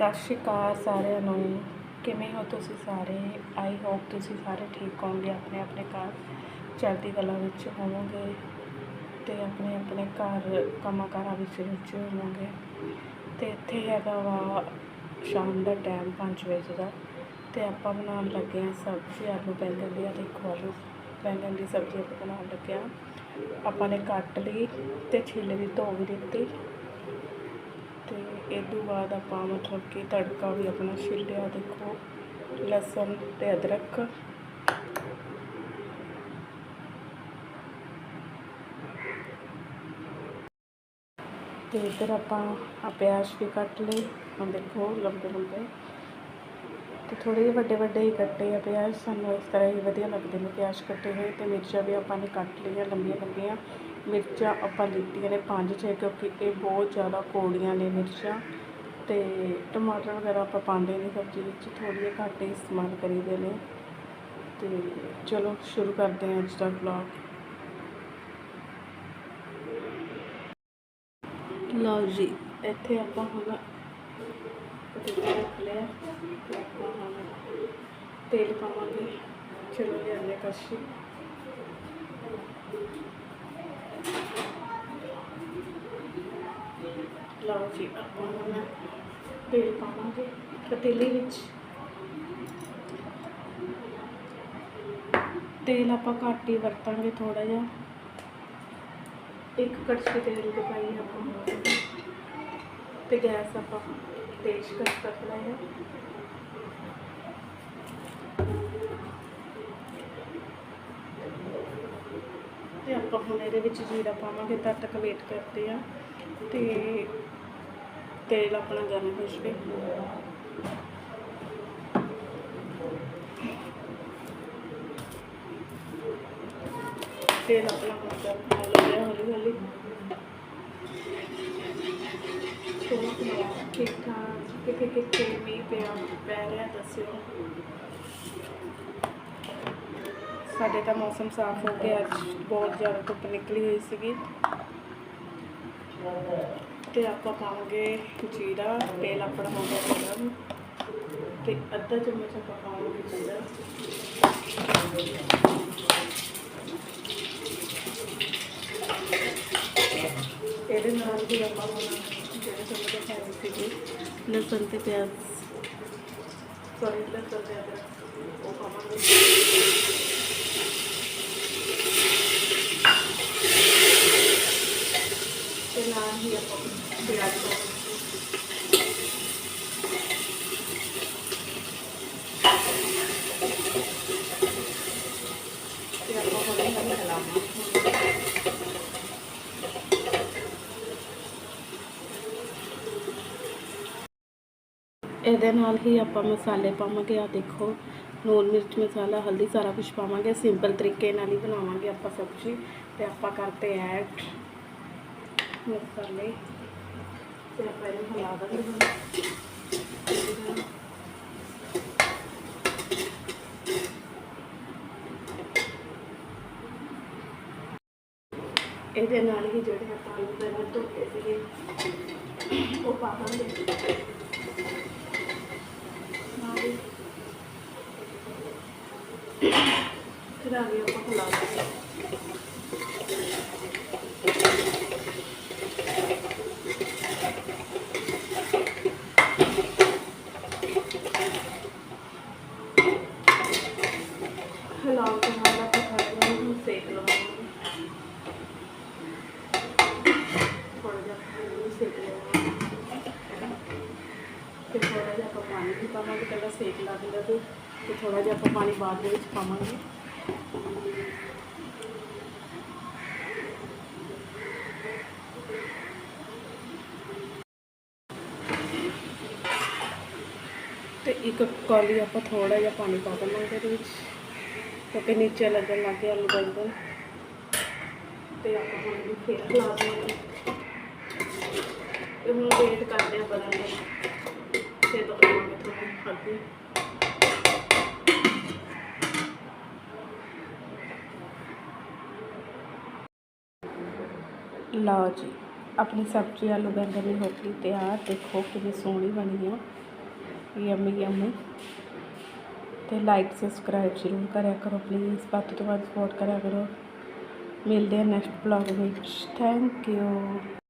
ਸਤਿ ਸ਼੍ਰੀ ਅਕਾਲ ਸਾਰਿਆਂ ਨੂੰ। ਕਿਵੇਂ ਹੋ ਤੁਸੀਂ ਸਾਰੇ? ਆਈ ਹੋਪ ਤੁਸੀਂ ਸਾਰੇ ਠੀਕ ਹੋਵੋਗੇ, ਆਪਣੇ ਆਪਣੇ ਘਰ ਚੜ੍ਹਦੀ ਕਲਾ ਵਿੱਚ ਹੋਵੋਗੇ ਤੇ ਆਪਣੇ ਆਪਣੇ ਘਰ ਕੰਮਾਂ ਕਾਰਾਂ ਵਿੱਚ ਵਿੱਚ ਹੋਵੋਗੇ। ਤੇ ਇੱਥੇ ਹੈਗਾ ਵਾ ਸ਼ਾਮ ਦਾ ਟਾਈਮ 5 ਵਜੇ ਦਾ ਤੇ ਆਪਾਂ ਬਣਾਉਣ ਲੱਗੇ ਹਾਂ ਸਬਜ਼ੀ, ਆਲੂ ਬੈਂਗਣ ਦੀ ਆ ਦੇਖੋ ਆਲੂ ਬੈਂਗਣ ਦੀ ਸਬਜ਼ੀ ਆਪਾਂ ਬਣਾਉਣ ਲੱਗੇ ਹਾਂ। ਆਪਾਂ ਨੇ ਕੱਟ ਲਈ ਤੇ ਛਿੱਲ ਵੀ ਧੋ ਵੀ ਦਿੱਤੀ। ਇਹ ਤੋਂ ਬਾਅਦ ਆਪਾਂ ਮਤਲਬ ਕਿ ਤੜਕਾ ਵੀ ਆਪਣਾ ਛਿੱਲਿਆ ਦੇਖੋ, ਲਸਣ ਅਤੇ ਅਦਰਕ। ਤੇ ਇੱਧਰ ਆਪਾਂ ਆ ਪਿਆਜ਼ ਵੀ ਕੱਟ ਲਏ। ਹੁਣ ਦੇਖੋ ਲੰਬੇ ਲੰਬੇ। ਤੇ ਥੋੜ੍ਹੇ ਜਿਹੇ ਵੱਡੇ ਵੱਡੇ ਹੀ ਕੱਟੇ ਆ ਪਿਆਜ਼। ਸਾਨੂੰ ਇਸ ਤਰ੍ਹਾਂ ਹੀ ਵਧੀਆ ਲੱਗਦੇ ਨੇ ਪਿਆਜ਼ ਕੱਟੇ ਹੋਏ। ਤੇ ਮਿਰਚਾਂ ਵੀ ਆਪਾਂ ਨੇ ਕੱਟ ਲਈਆਂ ਲੰਬੀਆਂ ਲੰਬੀਆਂ। ਮਿਰਚਾਂ ਆਪਾਂ ਲਿੱਤੀਆਂ ਨੇ ਪੰਜ ਛੇ, ਕਿਉਂਕਿ ਇਹ ਬਹੁਤ ਜ਼ਿਆਦਾ ਕੌੜੀਆਂ ਨੇ ਮਿਰਚਾਂ ਅਤੇ ਟਮਾਟਰ ਵਗੈਰਾ ਆਪਾਂ ਪਾਉਂਦੇ ਨਹੀਂ ਸਬਜ਼ੀ ਵਿੱਚ ਥੋੜ੍ਹੀ ਜਿਹੇ ਘੱਟ ਹੀ ਇਸਤੇਮਾਲ ਕਰੀਦੇ ਨੇ। ਤੇ ਚਲੋ, ਸ਼ੁਰੂ ਕਰਦੇ ਹਾਂ ਅੱਜ ਦਾ ਵਲੌਗ ਲਓ ਜੀ, ਇੱਥੇ ਆਪਾਂ ਹੁਣ ਰੱਖ ਲਿਆ ਆਪਾਂ ਤੇਲ ਪਾਵਾਂਗੇ। ਚਲੋ ਲਿਆਉਂਦੇ ਕਸ਼ੀ ਲਓ ਜੀ, ਆਪਾਂ ਹੁਣ ਤੇਲ ਪਾਵਾਂਗੇ ਪਤੀਲੇ ਵਿੱਚ। ਤੇਲ ਆਪਾਂ ਘੱਟ ਹੀ ਵਰਤਾਂਗੇ ਥੋੜਾ ਜਿਹਾ। ਇੱਕ ਕੜਛੀ ਤੇਲ ਦੀ ਪਾਈ ਆਪਾਂ। ਤੇ ਗੈਸ ਆਪਾਂ ਤੇਜ਼ ਕਰ ਸਕਦਾ ਹੈ। ਤੇ ਆਪਾਂ ਹੁਣ ਇਹਦੇ ਵਿੱਚ ਜੀਰਾ ਪਾਵਾਂਗੇ ਤਦ ਤੱਕ ਵੇਟ ਕਰਦੇ ਆ। ਤੇ ਤੇਲ ਆਪਣਾ ਗਰਮ ਹੋ ਜਾਵੇ। ਤੇਲ ਆਪਣਾ ਗਰਮ ਹੋ ਲੱਗਿਆ ਹੌਲੀ ਹੌਲੀ। ਥੋੜਾ ਜਿਹਾ ਠੀਕ ਠਾਕ ਕਿਤੇ ਕਿਤੇ ਮੀਂਹ ਪਿਆ, ਪੈ ਰਿਹਾ, ਦੱਸਿਓ। ਸਾਡੇ ਤਾਂ ਮੌਸਮ ਸਾਫ਼ ਹੋ ਗਿਆ, ਅੱਜ ਬਹੁਤ ਜ਼ਿਆਦਾ ਧੁੱਪ ਨਿਕਲੀ ਹੋਈ ਸੀਗੀ। ਤੇ ਆਪਾਂ ਪਾਵਾਂਗੇ ਜੀਰਾ, ਤੇਲ ਆਪਣਾ ਹੋ ਗਿਆ ਗਰਮ ਤੇ ਅੱਧਾ ਚਮਚ ਆਪਾਂ ਪਾਵਾਂਗੇ ਜੀਰਾ। ਇਹਦੇ ਨਾਲ ਵੀ ਆਪਾਂ ਜਿਹੜੇ ਸਮਝਦੇ ਖਾਣੇ ਸੀਗੇ, ਲਸਣ ਤੇ ਪਿਆਜ਼। ਸੌਰੀ ਲਸਣ ਤੇ ਅਦਰਕ। ਉਹ ਪਾਵਾਂਗੇ। ਤੇ ਨਾਲ ਹੀ ਆਪਾਂ ਪਿਆਜ਼ ਪਾਵਾਂਗੇ ਇਹਦੇ ਨਾਲ ਹੀ ਆਪਾਂ ਮਸਾਲੇ ਪਾਵਾਂਗੇ ਆ ਦੇਖੋ। ਲੂਣ ਮਿਰਚ, ਮਸਾਲਾ, ਹਲਦੀ, ਸਾਰਾ ਕੁਝ ਪਾਵਾਂਗੇ। ਸਿੰਪਲ ਤਰੀਕੇ ਨਾਲ ਹੀ ਬਣਾਵਾਂਗੇ ਆਪਾਂ ਸਬਜ਼ੀ ਤੇ ਆਪਾਂ ਕਰਤੇ ਐਡ ਮਸਾਲੇ। ਫਿਰ ਆਪਾਂ ਇਹਨੂੰ ਹਿਲਾ ਦਾਂਗੇ ਹੁਣ ਇਹਦੇ ਨਾਲ ਹੀ ਜਿਹੜੇ ਆਪਾਂ ਆਲੂ ਪਹਿਲਾਂ ਧੋਤੇ ਸੀਗੇ, ਉਹ ਪਾ ਪਾਵਾਂਗੇ। ਨਾਲ ਫਿਰ ਆ ਗਿਆ ਆਪਾਂ ਖਲਾ ਲਾਂਗੇ ਹਲਾਉ ਕੇ ਨਾਲ ਆਪਾਂ ਨੂੰ ਸੇਕ ਲਵਾਂਗੇ। ਥੋੜਾ ਜਿਹਾ ਇਹਨੂੰ ਸੇਕ ਲਵਾਂਗੇ। ਤੇ ਥੋੜਾ ਜਿਹਾ ਆਪਾਂ ਪਾਣੀ ਵੀ ਪਾਵਾਂਗੇ, ਪਹਿਲਾਂ ਸੇਕ ਲਾ ਦਿੰਦਾ ਤੇ ਤੇ ਥੋੜਾ ਜਿਹਾ ਆਪਾਂ ਪਾਣੀ ਬਾਅਦ ਦੇ ਵਿੱਚ ਪਾਵਾਂਗੇ। ਤੇ ਇੱਕ ਕੌਲੀ ਆਪਾਂ ਥੋੜਾ ਜਿਹਾ ਪਾਣੀ ਪਾ ਦੇਵਾਂਗੇ ਇਹਦੇ ਵਿੱਚ। ਕਿਉਂਕਿ ਨੀਚੇ ਲੱਗਣ ਲੱਗ ਗਿਆ ਆਲੂ ਬੈਂਗਣ ਤੇ ਆਪਾਂ ਹੁਣ ਵੀ ਫੇਰ ਲਾ ਦੇਵਾਂਗੇ ਤੇ ਹੁਣ ਵੇਟ ਕਰਦੇ ਆ ਬਣਨ ਦਾ ਤੇ ਦਿਖਾਵਾਂਗੇ ਤੁਹਾਨੂੰ ਅੱਗੇ ਲਓ ਜੀ ਆਪਣੀ ਸਬਜ਼ੀ ਆਲੂ ਬੈਂਗਣ ਦੀ ਹੋ ਗਈ ਤਿਆਰ ਦੇਖੋ ਕਿੰਨੀ ਸੋਹਣੀ ਬਣੀ ਆ ਯਮੀ ਯਮੀ ਅਤੇ ਲਾਈਕ ਸਬਸਕ੍ਰਾਈਬ ਜ਼ਰੂਰ ਕਰਿਆ ਕਰੋ ਪਲੀਜ਼ ਵੱਧ ਤੋਂ ਵੱਧ ਸਪੋਰਟ ਕਰਿਆ ਕਰੋ। ਮਿਲਦੇ ਹਾਂ ਨੈਕਸਟ ਬਲੌਗ ਵਿੱਚ। Thank you